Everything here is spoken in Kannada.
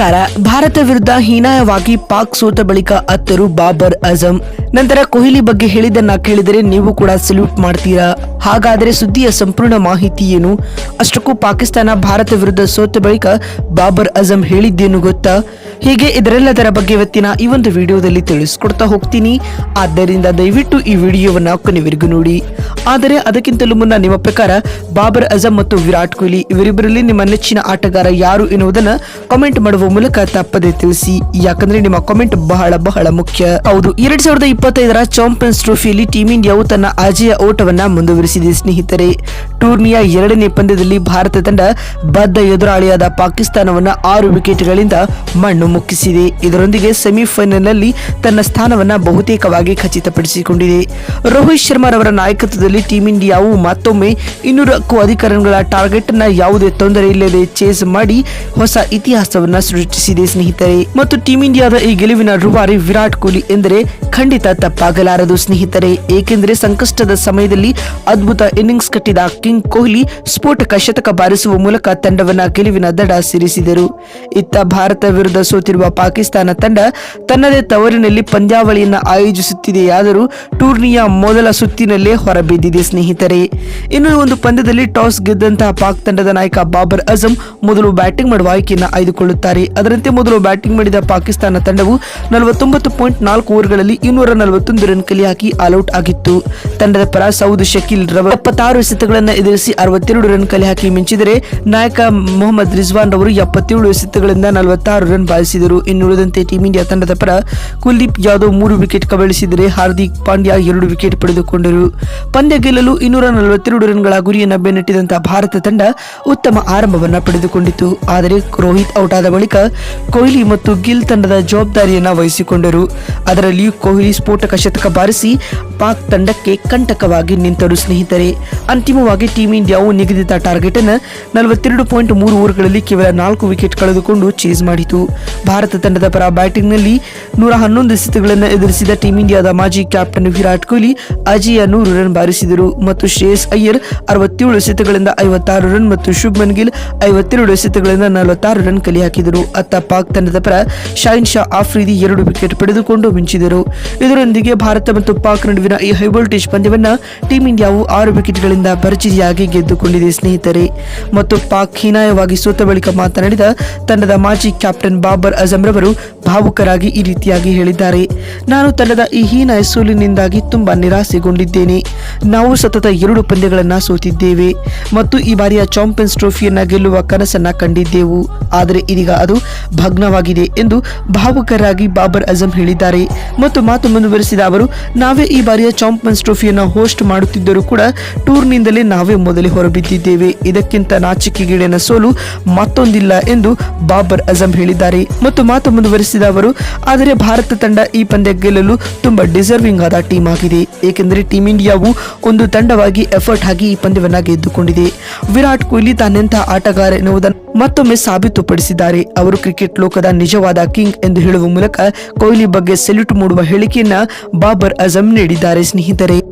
ನಮಸ್ಕಾರ ಭಾರತ ವಿರುದ್ಧ ಹೀನಾಯವಾಗಿ ಪಾಕ್ ಸೋತ ಬಳಿಕ ಅತ್ತರು ಬಾಬರ್ ಅಜಂ. ನಂತರ ಕೊಹ್ಲಿ ಬಗ್ಗೆ ಹೇಳಿದನ್ನ ಕೇಳಿದರೆ ನೀವು ಕೂಡ ಸಲ್ಯೂಟ್ ಮಾಡ್ತೀರಾ? ಹಾಗಾದರೆ ಸುದ್ದಿಯ ಸಂಪೂರ್ಣ ಮಾಹಿತಿ ಏನು? ಅಷ್ಟಕ್ಕೂ ಪಾಕಿಸ್ತಾನ ಭಾರತ ವಿರುದ್ಧ ಸೋತ ಬಳಿಕ ಬಾಬರ್ ಅಜಂ ಹೇಳಿದ್ದೇನು ಗೊತ್ತಾ? ಹೀಗೆ ಇದರೆಲ್ಲದರ ಬಗ್ಗೆ ಇವತ್ತಿನ ಈ ಒಂದು ವಿಡಿಯೋದಲ್ಲಿ ತಿಳಿಸ್ಕೊಡ್ತಾ ಹೋಗ್ತೀನಿ. ಆದ್ದರಿಂದ ದಯವಿಟ್ಟು ಈ ವಿಡಿಯೋವನ್ನು ಕೊನೆವರೆಗೂ ನೋಡಿ. ಆದರೆ ಅದಕ್ಕಿಂತಲೂ ಮುನ್ನ ನಿಮ್ಮ ಪ್ರಕಾರ ಬಾಬರ್ ಅಜಮ್ ಮತ್ತು ವಿರಾಟ್ ಕೊಹ್ಲಿ ಇವರಿಬ್ಬರಲ್ಲಿ ನಿಮ್ಮ ನೆಚ್ಚಿನ ಆಟಗಾರ ಯಾರು ಎನ್ನುವುದನ್ನ ಕಾಮೆಂಟ್ ಮಾಡುವ ಮೂಲಕ ತಪ್ಪದೆ ತಿಳಿಸಿ. ಯಾಕಂದ್ರೆ ನಿಮ್ಮ ಕಾಮೆಂಟ್ ಬಹಳ ಬಹಳ ಮುಖ್ಯ. ಹೌದು, ಎರಡ್ ಸಾವಿರದ ಇಪ್ಪತ್ತೈದರ ಚಾಂಪಿಯನ್ಸ್ ಟ್ರೋಫಿಯಲ್ಲಿ ಟೀಮ್ ಇಂಡಿಯಾವು ತನ್ನ ಆಜೆಯ ಓಟವನ್ನ ಮುಂದುವರಿಸಿದೆ. ಸ್ನೇಹಿತರೆ, ಟೂರ್ನಿಯ ಎರಡನೇ ಪಂದ್ಯದಲ್ಲಿ ಭಾರತ ತಂಡ ಬದ್ಧ ಎದುರಾಳಿಯಾದ ಪಾಕಿಸ್ತಾನವನ್ನ ಆರು ವಿಕೆಟ್ಗಳಿಂದ ಮಣ್ಣು ಮುಕ್ಕಿಸಿದೆ. ಇದರೊಂದಿಗೆ ಸೆಮಿಫೈನಲ್ನಲ್ಲಿ ತನ್ನ ಸ್ಥಾನವನ್ನ ಬಹುತೇಕವಾಗಿ ಖಚಿತಪಡಿಸಿಕೊಂಡಿದೆ. ರೋಹಿತ್ ಶರ್ಮಾರವರ ನಾಯಕತ್ವದಲ್ಲಿ ಟೀಂ ಇಂಡಿಯಾವು ಮತ್ತೊಮ್ಮೆ ಇನ್ನೂರಕ್ಕೂ ಅಧಿಕ ರನ್ಗಳ ಟಾರ್ಗೆಟ್ನ ಯಾವುದೇ ತೊಂದರೆ ಇಲ್ಲದೆ ಚೇಸ್ ಮಾಡಿ ಹೊಸ ಇತಿಹಾಸವನ್ನ ಸೃಷ್ಟಿಸಿದೆ ಸ್ನೇಹಿತರೆ. ಮತ್ತು ಟೀಂ ಇಂಡಿಯಾದ ಈ ಗೆಲುವಿನ ರೂವಾರಿ ವಿರಾಟ್ ಕೊಹ್ಲಿ ಎಂದರೆ ಖಂಡಿತ ತಪ್ಪಾಗಲಾರದು ಸ್ನೇಹಿತರೆ. ಏಕೆಂದರೆ ಸಂಕಷ್ಟದ ಸಮಯದಲ್ಲಿ ಅದ್ಭುತ ಇನ್ನಿಂಗ್ಸ್ ಕಟ್ಟಿದ ಕಿಂಗ್ ಕೊಹ್ಲಿ ಸ್ಫೋಟಕ ಶತಕ ಬಾರಿಸುವ ಮೂಲಕ ತಂಡವನ್ನ ಗೆಲುವಿನ ದಡ ಸೇರಿಸಿದರು. ಇತ್ತ ಭಾರತ ವಿರುದ್ಧ ಸೋತಿರುವ ಪಾಕಿಸ್ತಾನ ತಂಡ ತನ್ನದೇ ತವರಿನಲ್ಲಿ ಪಂದ್ಯಾವಳಿಯನ್ನ ಆಯೋಜಿಸುತ್ತಿದೆಯಾದರೂ ಟೂರ್ನಿಯ ಮೊದಲ ಸುತ್ತಿನಲ್ಲೇ ಹೊರಬಿದ್ದಿದೆ ಸ್ನೇಹಿತರೆ. ಇನ್ನು ಒಂದು ಪಂದ್ಯದಲ್ಲಿ ಟಾಸ್ ಗೆದ್ದಂತಹ ಪಾಕ್ ತಂಡದ ನಾಯಕ ಬಾಬರ್ ಅಜಮ್ ಮೊದಲು ಬ್ಯಾಟಿಂಗ್ ಮಾಡುವ ಆಯ್ಕೆಯನ್ನು ಆಯ್ದುಕೊಳ್ಳುತ್ತಾರೆ. ಅದರಂತೆ ಮೊದಲು ಬ್ಯಾಟಿಂಗ್ ಮಾಡಿದ ಪಾಕಿಸ್ತಾನ ತಂಡವು ನಲವತ್ತೊಂಬತ್ತು ಪಾಯಿಂಟ್ ನಾಲ್ಕು ಓವರ್ಗಳಲ್ಲಿ ಇನ್ನೂರ ನಲವತ್ತೊಂದು ರನ್ ಕಲಿ ಹಾಕಿ ಆಲ್ಔಟ್ ಆಗಿತ್ತು. ತಂಡದ ಪರ ಸೌದ್ ಶಕೀಲ್ ರವರ್ ಎಪ್ಪತ್ತಾರು ಎಸೆತಗಳನ್ನು ಎದುರಿಸಿ ಅರವತ್ತೆರಡು ರನ್ ಕಲೆ ಹಾಕಿ ಮಿಂಚಿದರೆ ನಾಯಕ ಮೊಹಮ್ಮದ್ ರಿಜ್ವಾನ್ ರವರು ಎಪ್ಪತ್ತೇಳು ಎಸೆತಗಳಿಂದ ನಲವತ್ತಾರು ರನ್ ಬಾರಿಸಿದರು. ಇನ್ನುಳಿದಂತೆ ಟೀಂ ಇಂಡಿಯಾ ತಂಡದ ಪರ ಕುಲ್ದೀಪ್ ಯಾದವ್ ಮೂರು ವಿಕೆಟ್ ಕಬಳಿಸಿದರೆ ಹಾರ್ದಿಕ್ ಪಾಂಡ್ಯ ಎರಡು ವಿಕೆಟ್ ಪಡೆದುಕೊಂಡರು. ಪಂದ್ಯ ಗೆಲ್ಲಲು ಇನ್ನೂರ ನಲವತ್ತೆರಡು ರನ್ಗಳ ಗುರಿಯನ್ನು ಬೆನ್ನಟ್ಟಿದಂತಹ ಭಾರತ ತಂಡ ಉತ್ತಮ ಆರಂಭವನ್ನ ಪಡೆದುಕೊಂಡಿತು. ಆದರೆ ರೋಹಿತ್ ಔಟ್ ಆದ ಬಳಿಕ ಕೊಹ್ಲಿ ಮತ್ತು ಗಿಲ್ ತಂಡದ ಜವಾಬ್ದಾರಿಯನ್ನ ವಹಿಸಿಕೊಂಡರು. ಅದರಲ್ಲಿಯೂ ಕೊಹ್ಲಿ ಸ್ಫೋಟಕ ಶತಕ ಬಾರಿಸಿ ಪಾಕ್ ತಂಡಕ್ಕೆ ಕಂಟಕವಾಗಿ ನಿಂತರು ಸ್ನೇಹಿತರೆ. ಅಂತಿಮವಾಗಿ ಟೀಂ ಇಂಡಿಯಾವು ನಿಗದಿತ ಟಾರ್ಗೆಟ್ ಅನ್ನು ನಲವತ್ತೆರಡು ಪಾಯಿಂಟ್ ಮೂರು ಓವರ್ಗಳಲ್ಲಿ ಕೇವಲ ನಾಲ್ಕು ವಿಕೆಟ್ ಕಳೆದುಕೊಂಡು ಚೇಸ್ ಮಾಡಿತು. ಭಾರತ ತಂಡದ ಪರ ಬ್ಯಾಟಿಂಗ್ನಲ್ಲಿ ನೂರ ಹನ್ನೊಂದು ಎಸೆತಗಳನ್ನು ಎದುರಿಸಿದ ಟೀಂ ಇಂಡಿಯಾದ ಮಾಜಿ ಕ್ಯಾಪ್ಟನ್ ವಿರಾಟ್ ಕೊಹ್ಲಿ ಅಜಿಯ ನೂರು ರನ್ ಬಾರಿಸಿದರು ಮತ್ತು ಶ್ರೇಯಸ್ ಅಯ್ಯರ್ ಅರವತ್ತೇಳು ಎಸೆತಗಳಿಂದ ಐವತ್ತಾರು ರನ್ ಮತ್ತು ಶುಭ್ಮನ್ ಗಿಲ್ ಐವತ್ತೆರಡು ಎಸೆತಗಳಿಂದ ನಲವತ್ತಾರು ರನ್ ಕಲಿ ಹಾಕಿದರು ಅತ್ತ ಪಾಕ್ ತಂಡದ ಪರ ಶಾಹಿನ್ ಶಾ ಆಫ್ರಿದಿ ಎರಡು ವಿಕೆಟ್ ಪಡೆದುಕೊಂಡು ಮಿಂಚಿದರು. ಇದರೊಂದಿಗೆ ಭಾರತ ಮತ್ತು ಪಾಕ್ ನಡುವಿನ ಈ ಹೈವೋಲ್ಟೇಜ್ ಪಂದ್ಯವನ್ನು ಟೀಂ ಇಂಡಿಯಾವು ಆರು ವಿಕೆಟ್ಗಳಿಂದ ಪರಿಚಿತಿಯಾಗಿ ಗೆದ್ದುಕೊಂಡಿದೆ ಸ್ನೇಹಿತರೆ. ಮತ್ತು ಪಾಕ್ ಹೀನಾಯವಾಗಿ ಸೋತ ಬಳಿಕ ಮಾತನಾಡಿದ ತಂಡದ ಮಾಜಿ ಕ್ಯಾಪ್ಟನ್ ಬಾಬರ್ ಅಜಂ ರವರು ಭಾವುಕರಾಗಿ ಈ ರೀತಿಯಾಗಿ ಹೇಳಿದ್ದಾರೆ. ನಾನು ತಂಡದ ಈ ಹೀನಾಯ ಸೋಲಿನಿಂದಾಗಿ ತುಂಬಾ ನಿರಾಸೆಗೊಂಡಿದ್ದೇನೆ. ನಾವು ಸತತ ಎರಡು ಪಂದ್ಯಗಳನ್ನು ಸೋತಿದ್ದೇವೆ ಮತ್ತು ಈ ಬಾರಿಯ ಚಾಂಪಿಯನ್ಸ್ ಟ್ರೋಫಿಯನ್ನು ಗೆಲ್ಲುವ ಕನಸನ್ನ ಕಂಡಿದ್ದೆವು. ಆದರೆ ಇದೀಗ ಅದು ಭಗ್ನವಾಗಿದೆ ಎಂದು ಭಾವುಕರಾಗಿ ಬಾಬರ್ ಅಜಂ ಹೇಳಿದ್ದಾರೆ. ಮತ್ತು ಮಾತು ಮುಂದುವರೆಸಿದ ಅವರು, ನಾವೇ ಈ ಬಾರಿಯ ಚಾಂಪಿಯನ್ಸ್ ಟ್ರೋಫಿಯನ್ನು ಹೋಸ್ಟ್ ಮಾಡುತ್ತಿದ್ದರೂ ಕೂಡ ಟೂರ್ನಿಂದಲೇ ನಾವೇ ಮೊದಲೇ ಹೊರಬಿದ್ದಿದ್ದೇವೆ. ಇದಕ್ಕಿಂತ ನಾಚಿಕೆಗೀಡಿನ ಸೋಲು ಮತ್ತೊಂದಿಲ್ಲ ಎಂದು ಬಾಬರ್ ಅಜಂ ಹೇಳಿದ್ದಾರೆ. ಮತ್ತು ಮಾತು ಮುಂದುವರೆಸಿದ ಅವರು, ಆದರೆ ಭಾರತ ತಂಡ ಈ ಪಂದ್ಯ ಗೆಲ್ಲಲು ತುಂಬಾ ಡಿಸರ್ವಿಂಗ್ ಆದ ಟೀಮ್ ಆಗಿದೆ. ಏಕೆಂದರೆ ಟೀಂ ಇಂಡಿಯಾವು ಒಂದು ತಂಡವಾಗಿ ಎಫರ್ಟ್ ಆಗಿ ಈ ಪಂದ್ಯವನ್ನ ಗೆದ್ದುಕೊಂಡಿದೆ. ವಿರಾಟ್ ಕೊಹ್ಲಿ ತನ್ನೆಂಥ ಆಟಗಾರ ಎನ್ನುವುದನ್ನು ಮತ್ತೊಮ್ಮೆ ಸಾಬೀತುಪಡಿಸಿದ್ದಾರೆ. ಅವರು ಕ್ರಿಕೆಟ್ ಲೋಕದ ನಿಜವಾದ ಕಿಂಗ್ ಎಂದು ಹೇಳುವ ಮೂಲಕ ಕೊಹ್ಲಿ ಬಗ್ಗೆ ಸೆಲ್ಯೂಟ್ ಮೂಡುವ ಹೇಳಿಕೆಯನ್ನ ಬಾಬರ್ ಅಜಂ ನೀಡಿದ್ದಾರೆ. ಸ್ನೇಹಿತರೆ